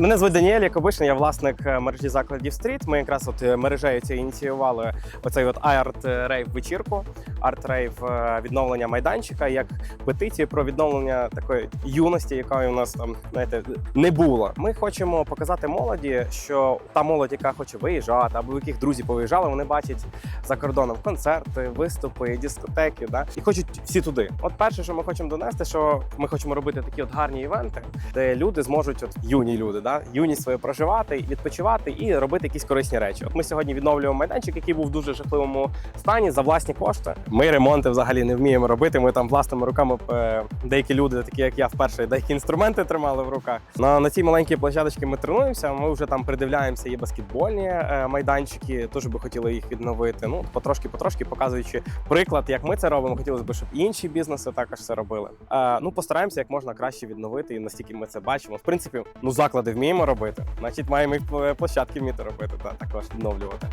Мене звуть Даніель Якобишин, я власник е, мережі закладів стріт. Ми якраз от е, мережею цією ініціювали оцей от арт рейв вечірку, арт рейв відновлення майданчика, як петицію про відновлення такої юності, якої у нас там знаєте не було. Ми хочемо показати молоді, що та молодь, яка хоче виїжджати, або яких друзі повиїжджали, вони бачать за кордоном концерти, виступи, дискотеки, да і хочуть всі туди. От перше, що ми хочемо донести, що ми хочемо робити такі от гарні івенти, де люди зможуть, от юні люди, да, юність свою проживати, відпочивати і робити якісь корисні речі. От ми сьогодні відновлюємо майданчик, який був в дуже жахливому стані за власні кошти. Ми ремонти взагалі не вміємо робити. Ми там власними руками е, деякі люди, такі як я, вперше деякі інструменти тримали в руках. На, на цій маленькій площадочці ми тренуємося. Ми вже там придивляємося. Є баскетбольні е, майданчики. Теж би хотіли їх відновити. Ну потрошки, потрошки показуючи приклад, як ми це робимо. Хотілося б, щоб інші бізнеси також це робили. Е, ну постараємося як можна краще відновити, і настільки ми це бачимо. В принципі, ну заклади вміємо робити. Значить, маємо і площадки вміти робити та також відновлювати.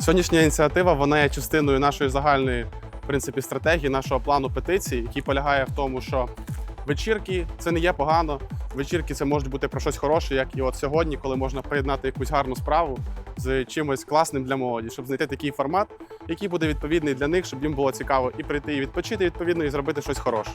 Сьогоднішня ініціатива вона є частиною нашої загальної в принципі, стратегії, нашого плану петиції, який полягає в тому, що вечірки це не є погано. Вечірки це можуть бути про щось хороше, як і от сьогодні, коли можна приєднати якусь гарну справу з чимось класним для молоді, щоб знайти такий формат, який буде відповідний для них, щоб їм було цікаво і прийти, і відпочити відповідно, і зробити щось хороше.